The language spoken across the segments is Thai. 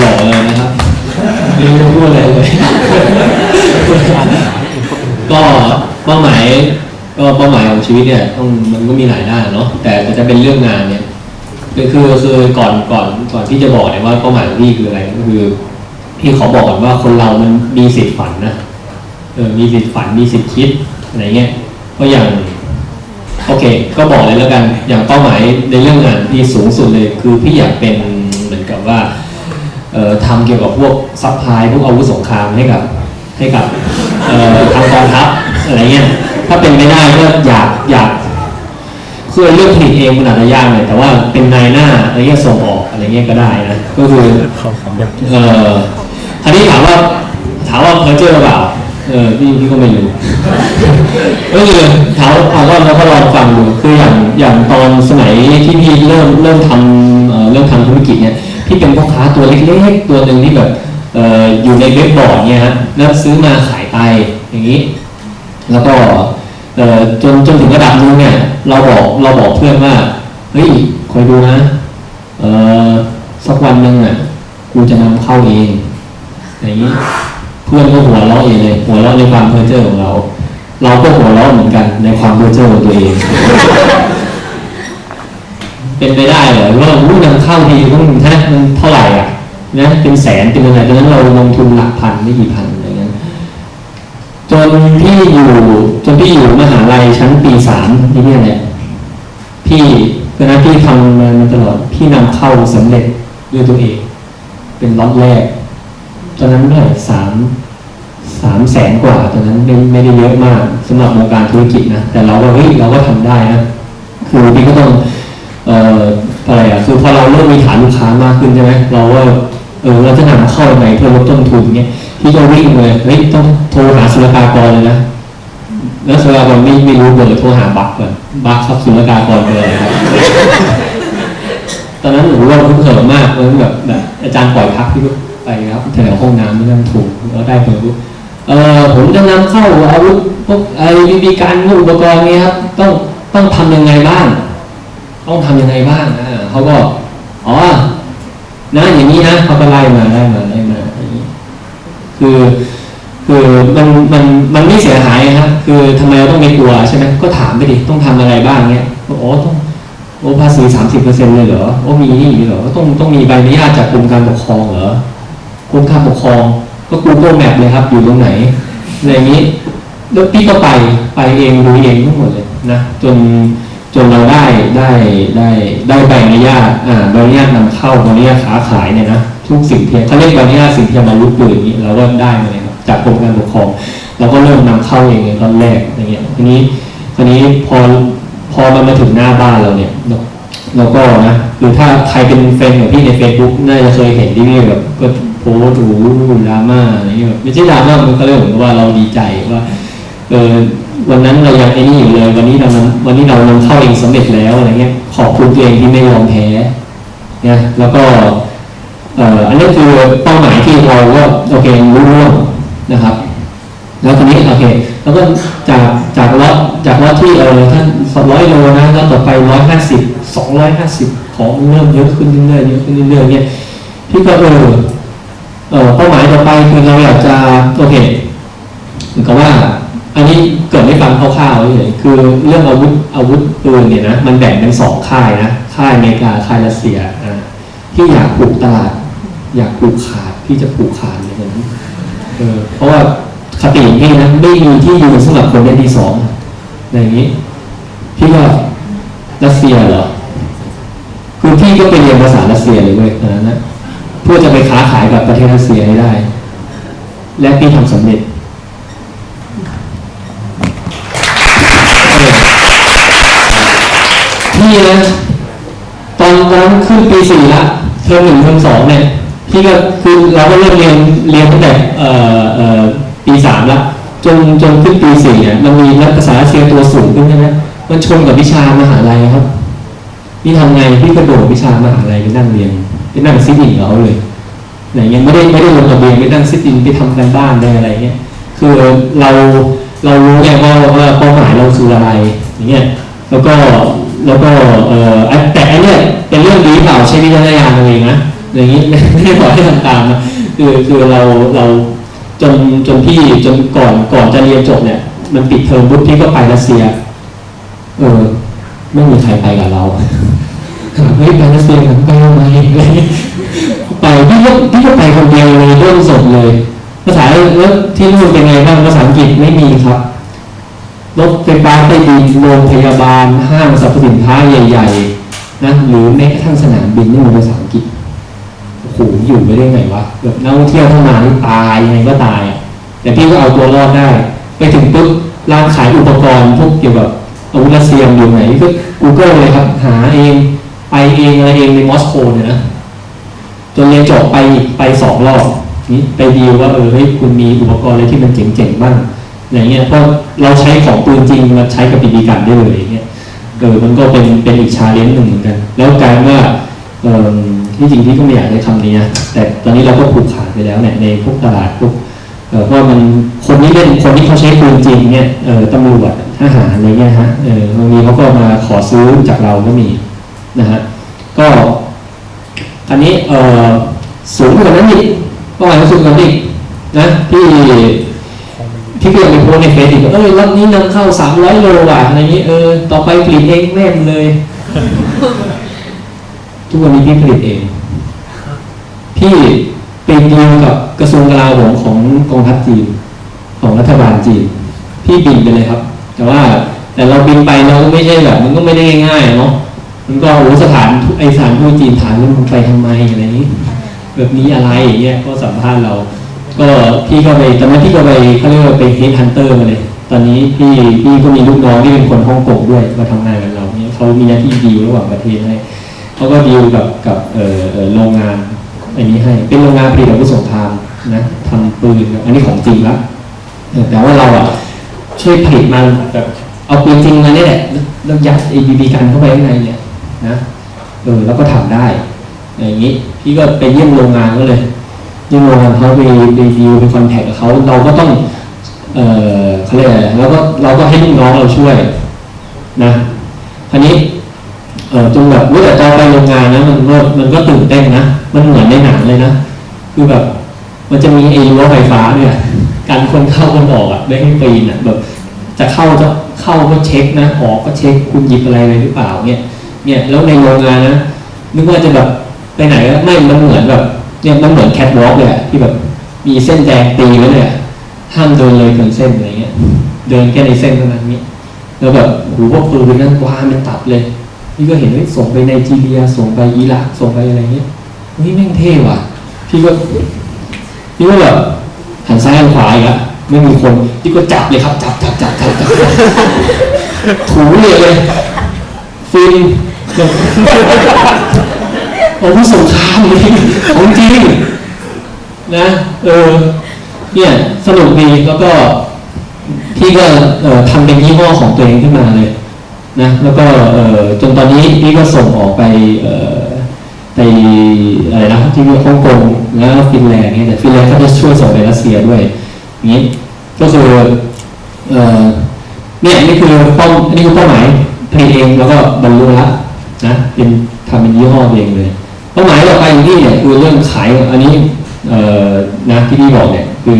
หล่อเลยนะครับไม่รู้จะพูดอะไรเลยก็เป้าหมายก็เป้าหมายของชีวิตเนี่ยต้องมันก็มีหลายด้านเนาะแต่แต่จะเป็นเรื่องงานเนี่ยคือคือคือก่อนก่อนก่อนที่จะบอกเนี่ยว่าเป้าหมายของพี่คืออะไรก็คือพี่ขอบอกก่อนว่าคนเรามันมีสิทธิ์ฝันนะเออมีสิทธิ์ฝันมีสิทธิ์คิดอะไรเงี้ยก็อย่างโอเค ก็บอกเลยแล้วกัน อย่างเป้าหมายในเรื่องงานที่สูงสุดเลย คือพี่อยากเป็นเหมือนกับว่า ทำเกี่ยวกับพวกซัพพลายพวกอาวุธสงครามให้กับให้กับทางกองทัพอะไรเงี้ยถ้าเป็นไม่ได้ก็อยากอยากคือเรื่องผลิตเองมันอาจจะยากหน่อยแต่ว่าเป็นนายหน้าอะไรเงี้ยส่งออกอะไรเงี้ยก็ได้นะก็คือเอ่อทีนี้ถามว่าถามว่าเพอเจอหรือเปล่าเออพี่พี่ก็ไม่รู้ก็คือถามถามว่าเราก็ลองฟังดูคืออย่างอย่างตอนสมัยที่พี่เริ่มเริ่มทำเริ่มทำธุรกิจเนี่ยพี่เป็นพ่อาตัวเล็กๆ ตัวหนึ่งที่แบบออยู่ในเว็บบอร์ดเนี่ยฮะแล้วซื้อมาขายไปอย่างนี้ แล้วก็จนจนถึงระดับนึงเนี่ย เราบอกเราบอกเพื่อนว่าเฮ้ยคอยดูนะสักวันหนึ่งอะกูจะนำเข้าเองอย่างนี้เพื่อนก็หัวเราะเองเลยหัวเราะในความเพ้อเจ้อของเรา เราก็หัวเราะเหมือนกันในความเพ้อเจ้อของตัวเอง เป็นไปได้เหรอว่าลูกนำเข้าดีต้องฮะมันเท่าไหร่อะนะเป็นแสนเป็นอะไรตอนนั้นเราลงทุนหลักพันไม่กี่พันอะไรเงี้ยจนพี่อยู่จนพี่อยู่มหาลัยชั้นปีสามที่เนี่ยพี่ตอนนั้นพี่ทำมาตลอดพี่นำเข้าสำเร็จด้วยตัวเอง เป็นล็อตแรกตอนนั้นเท่าไหร่สามสามแสนกว่าตอนนั้นไม่ไม่ได้เยอะมากสำหรับวงการธุรกิจนะแต่เราก็เฮ้ยเราก็ทำได้นะคือพี่ก็ต้อง เอ่ออะไรอะคือพอเราเริ่มมีฐานลูกค้ามากขึ้นใช่ไหมเราก็เออเราจะนำเข้ายังไงเพื่อลดต้นทุนเงี้ยพี่ก็วิ่งเลยเฮ้ยต้องโทรหาศุลกากรเลยนะแล้วศุลกากรไม่ไม่รู้เบอร์โทรหาบักก่อนบักครับศุลกากรเบอร์อะไรครับตอนนั้นหนูเราเพิ่งเหิมมากเลยแบบแบบอาจารย์ปล่อยพักพี่ก็ไปครับแถวห้องน้ำไม่ต้องถูกแล้วได้เบอร์ปุ๊บเออผมจะนำเข้าอาวุธพวกไอ้บีบีการอุปกรณ์นี้ครับต้องต้องทำยังไงบ้าง ต้องทำยังไงบ้างอ่าเขาก็อ๋อนะอย่างนี้นะเขาก็ไล่มาไล่มาไล่มาอย่างนี้คือคือมันมันมันไม่เสียหายนะครับคือทำไมเราต้องไม่กลัวใช่ไหมก็ถามไปดิต้องทำอะไรบ้างเนี้ยบอกอ๋อต้องโอ้ภาษีสามสิบเปอร์เซ็นต์เลยเหรอโอ้มีนี่เหรอต้องต้องมีใบอนุญาตจากกรมการปกครองเหรอกรมการปกครอง ก็ Google Map เลยครับ อยู่ตรงไหนอะไรอย่างนี้แล้วพี่ก็ไปไปเองดูเองทั้งหมดเลยนะจน จนเราได้ได้ได้ได้ใบอนุญาตอ่าใบอนุญาตนำเข้าใบอนุญาตค้าขายเนี่ยนะทุกสิ่งเทียมเขาเรียกใบอนุญาตสิ่งเทียมอาวุธปืนอย่างนี้เราก็ได้มาเลยครับจากกรมการปกครองเราก็เริ่มนำเข้าเองตอนแรกอย่างเงี้ยทีนี้ทีนี้พอพอมันมาถึงหน้าบ้านเราเนี่ยแล้วก็นะคือถ้าใครเป็นแฟนของพี่ใน Facebook น่าจะเคยเห็นที่พี่แบบก็โพสต์ถูดราม่าอะไรเงี้ยแบบไม่ใช่ดราม่ามันก็เรื่องเหมือนกับว่าเราดีใจว่าเออ วันนั้นเรายังไอ้นี่อยู่เลยวันนี้เราวันนี้เรานำเข้าเองสำเร็จแล้วอะไรเงี้ยขอบคุณตัวเองที่ไม่ยอมแพ้นะแล้วก็เอ่ออันนี้คือเป้าหมายที่เราก็โอเครู้ร่วงนะครับ แล้วทีนี้โอเค แล้วก็จากจากล็อตจากล็อตที่เออท่านสองร้อยโลนะแล้วต่อไปร้อยห้าสิบสองร้อยห้าสิบของเริ่มเยอะขึ้นเรื่อยๆเยอะขึ้นเรื่อยๆเนี่ยพี่ก็เออเออเป้าหมายต่อไปคือเราอยากจะโอเคเหมือนกับว่า อันนี้เกิดไม่ฟังคร่าวๆเลยคือเรื่องอาวุธอาวุธปืนเนี่ยนะมันแบ่งเป็นสองค่ายนะค่ายอเมริกาค่ายรัสเซียอ่าที่อยากปลูกตลาด อยากปลูกขาดพี่จะปลูกขาดเลยนะเออเพราะว่าคติของพี่นะไม่มีที่ยืนสำหรับคนได้ที่สองอย่างนี้พี่ก็รัสเซียเหรอคือพี่ก็ไปเรียนภาษารัสเซียเลยเว้ยนนั้นะเพื่อจะไปค้าขายกับประเทศรัสเซียให้ได้ และพี่ทำสำเร็จเออ พี่นะตอนนั้นขึ้นปีสี่ละเทอมหนึ่งเทอมสองเนี่ยพี่ก็คือเราก็เริ่มเรียนเรียนตั้งแต่เอ่อเอ่อปีสามละจนจนขึ้นปีสี่เนี่ยมันมีนักภาษาเซียตัวสูงขึ้นใช่ไหมมันชนกับวิชามหาลัยครับพี่ทำไงพี่กระโดดวิชามหาลัยไปนั่งเรียนไปนั่งซิทอินเขาเลยไหนยังไม่ได้ไม่ได้ลงทะเบียนไปนั่งซิทอินไปทำการบ้านได้อะไรเงี้ยคือเราเรารู้ไงว่าว่าเป้าหมายเราคืออะไรอย่างเงี้ยแล้วก็ แล้วก็เอ่อแต่อันเนี้ยเป็นเรื่องดีเปล่าใช้วิจารณญาณเอาเองนะอย่างนี้ไม่ได้บอกให้ทำตามนะคือคือเราเราจนจนพี่จนก่อนก่อนจะเรียนจบเนี่ย มันปิดเทอมปุ๊บพี่ก็ไปรัสเซีย เออไม่มีใครไปกับเราเฮ้ยไปรัสเซียกันไปทำไมไรเงี้ยไปพี่ก็พี่ก็ไปคนเดียวเลยเรื่องสดเลย ภาษาแล้วที่นู่นเป็นไงบ้างภาษาอังกฤษไม่มีครับ รถไฟฟ้าใต้ดินโรงพยาบาลห้างสรรพสินค้าใหญ่ ๆ นะหรือแม้กระทั่งสนามบินนี่มีภาษาอังกฤษโอ้โหอยู่ไม่ได้ไงวะแบบนักท่องเที่ยวเข้ามานี่ตายยังไงก็ตายแต่พี่ก็เอาตัวรอดได้ ไปถึงปุ๊บร้านขายอุปกรณ์พวกเกี่ยวกับอาวุธรัสเซียอยู่ไหนก็ Google เลยครับ หาเองไปเองอะไรเองในมอสโกเนี่ยนะจนเรียนจบไปไปสองรอบนี่ไปดีว่าเออเฮ้ยคุณมีอุปกรณ์อะไรที่มันเจ๋งๆบ้าง อย่างเงี้ยเพราะเราใช้ของปืนจริงมาใช้กับปีดีกันได้เลยอย่างเงี้ยเออมันก็เป็นเป็นอีกชาเลนจ์หนึ่งเหมือนกัน แล้วกลายว่าเออที่จริงพี่ก็ไม่อยากใช้คำนี้นะแต่ตอนนี้เราก็ผูกขาดไปแล้วเนี่ยในพวกตลาดพวกเออเพราะมันคนที่เล่นคนที่เขาใช้ปืนจริงเนี่ยเออตำรวจทหารอะไรเงี้ยฮะเออบางทีเขาก็มาขอซื้อจากเราก็มีนะฮะก็อันนี้เออสูงกว่านั้นอีกเป้าหมายมันสูงกว่านั้นอีกนะที่ ที่พี่เอาไปโพสต์ในเฟซอีกว่าเออรอบนี้นำเข้าสามร้อยโลว่ะอะไรอย่างนี้เออต่อไปผลิตเองแม่นเลย ทุกวันนี้พี่ผลิตเอง พี่เป็นดีลกับกระทรวงกลาโหมของกองทัพจีน ของรัฐบาลจีน พี่บินไปเลยครับ แต่ว่าแต่เราบินไปเราก็ไม่ใช่แบบมันก็ไม่ได้ง่ายๆเนาะมันก็รู้สถานทูตไอสถานทูตจีนถามว่ามึงไปทำไมอะไรนี้ แบบนี้อะไรอย่างเงี้ยก็สัมภาษณ์เรา ก็พี่ก็ไปตอนนั้นพี่ก็ไปเขาเรียกว่าไปเฮดฮันเตอร์มาเลย ตอนนี้พี่พี่ก็มีลูกน้องที่เป็นคนฮ่องกงด้วยมาทำงานกับเราเนี่ยเขามีหน้าที่ดีลระหว่างประเทศให้เขาก็ดีลกับกับเอ่อโรงงานอันนี้ให้เป็นโรงงานผลิตอาวุธสงครามนะทำปืนอันนี้ของจริงละแต่ว่าเราอะช่วยผลิตมันแบบเอาปืนจริงมาเนี่ยแหละแล้วยัดไอ้บีบีกันเข้าไปข้างในเนี่ยนะเออแล้วก็ทำได้อย่างนี้พี่ก็ไปเยี่ยมโรงงานก็เลย ยี่ยมโรงงานเขาไปไปดีลไปคอนแทคกับเขาเราก็ต้อง เออเขาเรียกอะไรแล้วก็เราก็ให้ลูกน้องเราช่วย นะคราวนี้เออจนแบบรู้แต่ตอนไปโรงงานนะมันก็มันก็ตื่นเต้นนะมันเหมือนในหนังเลยนะคือแบบ มันจะมีไอ้รั้วไฟฟ้าเนี่ยการคนเข้าคนออกอะไม่ให้ปีนอะแบบ จะเข้าจะเข้าก็เช็คนะออกก็เช็คคุณหยิบอะไรไปหรือเปล่าเนี่ยเนี่ยแล้วในโรงงานนะนึกว่าจะแบบไปไหนก็ไม่มันเหมือนแบบ เนี่ยมันเหมือนแคทวอล์กเลยอะที่แบบมีเส้นแดงตีไว้เลยอะห้ามเดินเลยเกินเส้นอะไรเงี้ย เดินแค่ในเส้นเท่านั้นนี่แล้วแบบหูพวกปืนนั่นว้างเป็นตับเลย นี่ก็เห็นว่าส่งไปไนจีเรียส่งไปอิรักส่งไปอะไรเงี้ยเฮ้ยแม่งเท่ว่ะพี่ก็พี่ก็แบบหันซ้ายหันขวาอีกอะไม่มีคนพี่ก็จับเลยครับ จับจับจับจับจับถูเลยเลยฟิน อ้ผู้สงครามเลยของจริงนะเออเนี่ยสนุกดีแล้วก็พี่ก็เอ่อทำเป็นยี่ห้อของตัวเองขึ้นมาเลยนะแล้วก็เอ่อจนตอนนี้พี่ก็ส่งออกไปเอ่อไปอะไรนะที่ฮ่องกงแล้วฟินแลนด์เนี่ยแต่ฟินแลนด์ก็จะช่วยส่งไปรัสเซียด้วยนี้ก็คือเอ่อเนี่ยนี่คือเป้านี่คือเป้าหมายผลิตเองแล้วก็บรรลุแล้วนะเป็นทำเป็นยี่ห้อเองเลย เป้าหมายต่อไปของพี่เนี่ยคือเรื่องขายอันนี้เออนะที่พี่บอกเนี่ยคือ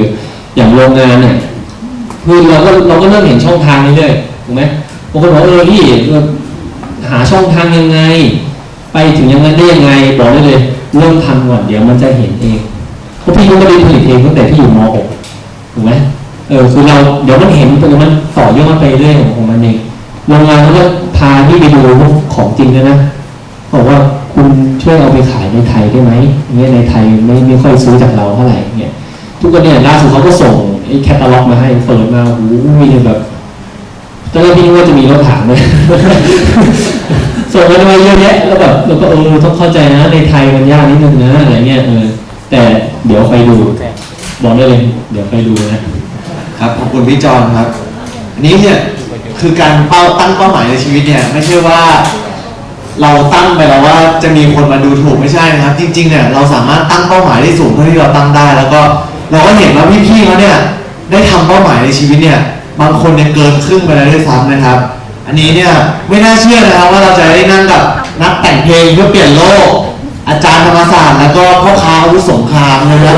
อย่างโรงงานเนี่ยคือเราก็เราก็เริ่มเห็นช่องทางนี้เลยถูกไหมบางคนบอกว่าเออพี่เออหาช่องทางยังไง ไปถึงยังนั้นได้ยังไงบอกได้เลยเริ่มทำก่อนเดี๋ยวมันจะเห็นเองเพราะพี่ก็ไม่ได้ผลิตเองตั้งแต่พี่อยู่ม .6 ถูกไหมเออคือเราเดี๋ยวมันเห็นตัวมันต่อยอดไปเรื่อยของของมันเองโรงงานเขาก็พาที่ไปดูของจริงเลยนะบอกว่า คุณช่วยเอาไปขายในไทยได้ไหมเงี้ยในไทยไม่ไม่ค่อยซื้อจากเราเท่าไหร่เงี้ยทุกคนเนี่ยล่าสุดเขาก็ส่งไอ้แคตตาล็อกมาให้เปิดมาโอ้โหมีแบบตอนแรกพี่ว่าจะมีรถถังเลยส่งมามาเยอะแยะแล้วแบบเราก็เออต้องเข้าใจนะ ในไทยมันยากนิดนึงนะอะไรเงี้ยเออแต่เดี๋ยวไปดูบอกได้เลยเดี๋ยวไปดูนะครับขอบคุณพี่จอนครับ อันนี้เนี่ยคือการเป้าตั้งเป้าหมายในชีวิตเนี่ย ไม่ใช่ว่า เราตั้งไปแล้วว่าจะมีคนมาดูถูกไม่ใช่นะครับ จริงๆเนี่ยเราสามารถตั้งเป้าหมายได้สูงเท่าที่เราตั้งได้ แล้วก็เราก็เห็นว่าพี่ๆเขาเนี่ยได้ทำเป้าหมายในชีวิตเนี่ยบางคนเนี่ยเกินครึ่งไปแล้วด้วยซ้ำนะครับ อันนี้เนี่ยไม่น่าเชื่อนะครับว่าเราจะได้นั่งกับนักแต่งเพลงเพื่อเปลี่ยนโลก อาจารย์ธรรมศาสตร์แล้วก็พ่อค้าอาวุธสงครามนะครับ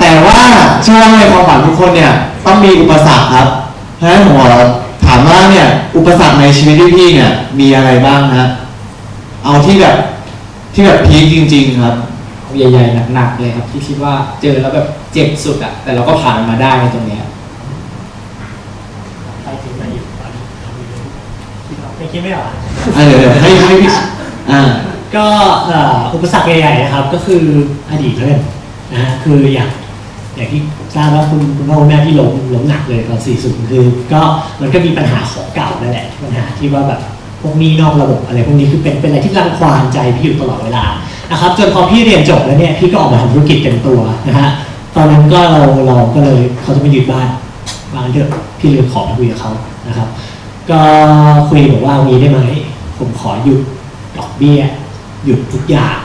แต่ว่าเชื่อว่าในความฝันทุกคนเนี่ยต้องมีอุปสรรคครับเพราะฉะนั้นผมขอถามว่าเนี่ยอุปสรรคในชีวิตพี่ๆเนี่ย มีอะไรบ้างฮะเอาที่แบบที่แบบพีคจริง ๆ ครับ ใหญ่ๆหนักๆเลยครับ ที่คิดว่าเจอแล้วแบบเจ็บสุดอะแต่เราก็ผ่านมันมาได้ในตรงเนี้ยไปถึงไหนอยู่ตอนนี้ไม่คิดไม่ออกอะเดี๋ยวเดี๋ยวให้ให้พี่อ่าก็เอ่ออุปสรรคใหญ่ๆนะครับ ก็คืออดีตแล้วกันนะฮะคืออย่าง อย่างที่ทราบว่าคุณคุณพ่อคุณแม่ที่ล้มล้มหนักเลยตอน40คือ ก็มันก็มีปัญหาของเก่านั่นแหละปัญหาที่ว่าแบบพวกนี้นอกระบบอะไรพวกนี้คือเป็นเป็นอะไรที่รังควานใจพี่อยู่ตลอดเวลานะครับจนพอพี่เรียนจบแล้วเนี่ยพี่ก็ออกมาทำธุรกิจเต็มตัวนะฮะตอนนั้นก็เราเราก็เลยเขาจะไมายึดบ้านบานเถอะพี่เลยขอคุยกับเขานะครับ ก็คุยบอกว่าเอางี้ได้ไหมผมขอหยุดดอกเบี้ยหยุดทุกอย่าง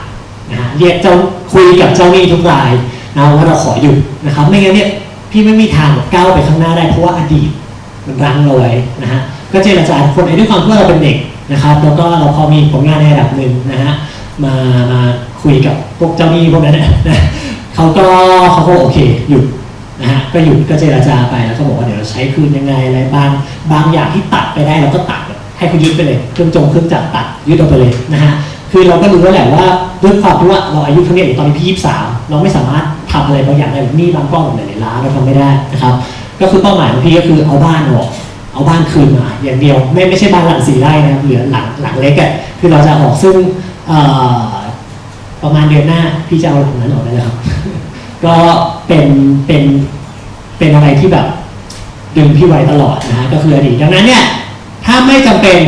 นะฮะเรียกเจ้าคุยกับเจ้าหนี้ทุกราย นะว่าเราขอหยุดนะครับ ไม่งั้นเนี่ยพี่ไม่มีทางก้าวไปข้างหน้าได้เพราะว่าอดีตมันรั้งเราไว้นะฮะก็เจรจาคนไอ้ด้วยความที่ว่าเราเป็นเด็กนะครับแล้วก็เราพอมีผลงานในระดับหนึ่งนะฮะมามาคุยกับพวกเจ้าหนี้พวกนั้นนะเขาก็เขาก็โอเคหยุดนะฮะก็หยุดก็เจรจาไปแล้วก็บอกว่าเดี๋ยวเราใช้คืนยังไงอะไรบางบางอย่างที่ตัดไปได้เราก็ตัดให้เขายึดไปเลยเครื่องจงเครื่องจักรตัดยึดเอาไปเลยนะฮะคือเราก็รู้แล้วแหละว่าด้วยความที่ว่าเราอายุเท่านี้ตอนนี้พี่ยี่สิบสามเราไม่สามารถ ทำอะไรบางอย่างได้แบบหนี้บางกล้อนหลายๆล้านเราทำไม่ได้นะครับ ก็คือเป้าหมายของพี่ก็คือเอาบ้านออกเอาบ้านคืนมาอย่างเดียวไม่ไม่ใช่บ้านหลังสี่ไร่นะเหลือหลังหลังเล็กอะคือเราจะออกซึ่งประมาณเดือนหน้าพี่จะเอาหลังนั้นออกได้แล้วครับก็เป็นเป็นเป็นอะไรที่แบบดึงพี่ไว้ตลอดนะฮะก็คืออดีตดังนั้นเนี่ยถ้าไม่จำเป็น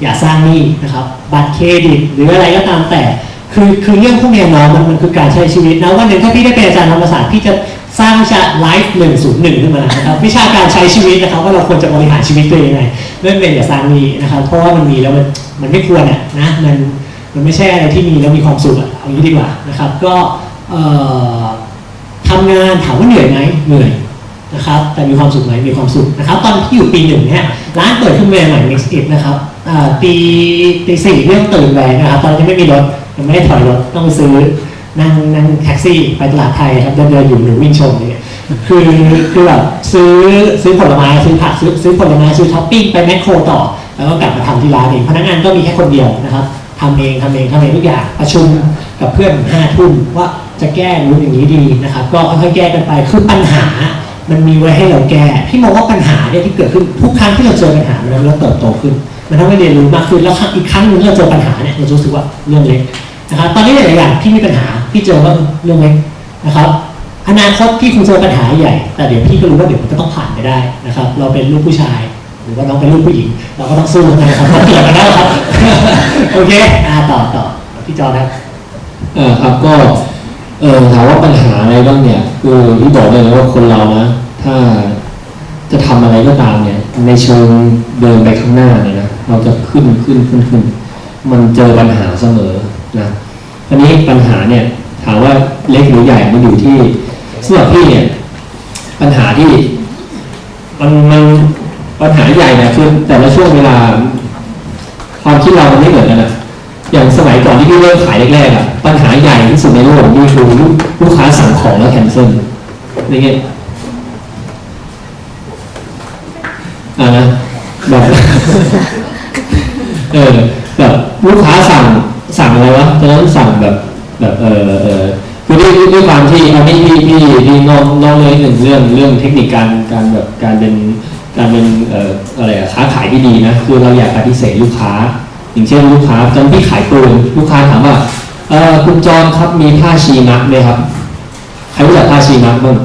อย่าสร้างหนี้นะครับ บัตรเครดิตหรืออะไรก็ตามแต่ คือคือเรื่องพวกเนี้ยเนาะมันมันคือการใช้ชีวิตนะวันหนึ่งถ้าพี่ได้เป็นอาจารย์ธรรมศาสตร์พี่จะสร้างวิชาไลฟ์หนึ่งศูนย์หนึ่งขึ้นมานะครับวิชาการใช้ชีวิตนะครับว่าเราควรจะบริหารชีวิตตัวเองยังไงเรื่องเป็นอย่าสร้างหนี้นะครับเพราะว่ามันมีแล้วมันมันไม่ควรอะนะมันมันไม่ใช่อะไรที่มีแล้วมีความสุขอะเอางี้ดีกว่านะครับ ก็เอ่อทำงานถามว่าเหนื่อยไหมเหนื่อยนะครับแต่มีความสุขไหมมีความสุขนะครับ ตอนที่อยู่ปีหนึ่งเนี่ยร้านเปิดขึ้นมาใหม่ Next It นะครับอ่าปีตีสี่เรื่องตื่นไปนะครับ ตอนนี้ไม่มีรถ ยังไม่ได้ถอยรถต้องซื้อนั่งนั่งแท็กซี่ไปตลาดไทยครับเดินเดินอยู่หรือวิ่งชมเนี่ยคือคือแบบซื้อซื้อผลไม้ซื้อผักซื้อซื้อผลไม้ซื้อท็อปปิ้งไปแมคโครต่อ แล้วก็กลับมาทำที่ร้านเองพนักงานก็มีแค่คนเดียวนะครับทำเองทำเองทำเองทุกอย่างประชุมกับเพื่อนห้าทุ่มว่าจะแก้รู้อย่างนี้ดีนะครับ ก็ค่อยๆแก้กันไปคือปัญหามันมีไว้ให้เราแก้พี่มองว่าปัญหาเนี่ยที่เกิดขึ้นทุกครั้งที่เราเจอปัญหามันเราเติบโตขึ้น มันทำให้เรียนรู้มากขึ้นแล้วอีกครั้งหนึงที่เราเจอปัญหาเนี่ยเราจะรู้สึกว่าเรื่องเล็ก นะครับตอนนี้หลายอย่างที่มีปัญหาพี่เจอว่าเรื่องเล็กนะครับอนาคตพี่คงเจอปัญหาใหญ่ แต่เดี๋ยวพี่ก็รู้ว่าเดี๋ยวมันก็ต้องผ่านไปได้นะครับ เราเป็นลูกผู้ชาย หรือว่าน้องเป็นลูกผู้หญิง เราก็ต้องสู้นะครับต้องเปลี่ยนกันได้ครับโอเคอ่าต่อต่อพี่จอครับเออครับก็เออถามว่าปัญหาอะไรบ้างเนี่ยคือที่บอกเลยว่าคนเรานะถ้าจะทำอะไรก็ตามเนี่ย ในเชิงเดินไปข้างหน้าเนี่ยนะเราจะขึ้นขึ้นขึ้นขึ้น มันเจอปัญหาเสมอ นะทีนี้ปัญหาเนี่ยถามว่าเล็กหรือใหญ่มันอยู่ที่สำหรับพี่เนี่ยปัญหาที่มันมันปัญหาใหญ่นี่ยคือแต่ละช่วงเวลา ความคิดเรามันไม่เหมือนกันอะอย่างสมัยก่อนที่พี่เริ่มขายแรกๆอะปัญหาใหญ่ที่สุดในโลกนี่คือลูกค้าสั่งของแล้วแคนเซิลอะไรเงี้ยอ่านะแบบเออแบบลูกค้าสั่ง สั่งอะไรวะตอนนั้นสั่งแบบแบบเออเออคือด้วยด้วยความที่อันนี้พี่พี่พี่น้องน้องเลยหนึ่งเรื่องเรื่องเทคนิคการการแบบการเป็นการเป็นเอ่ออะไรอะค้าขายที่ดีนะคือเราอยากปฏิเสธลูกค้า อย่างเช่นลูกค้าตอนพี่ขายปูนลูกค้าถามว่าเออคุณจรครับมีผ้าชีมักไหมครับ ใครรู้จักผ้าชีมักบ้าง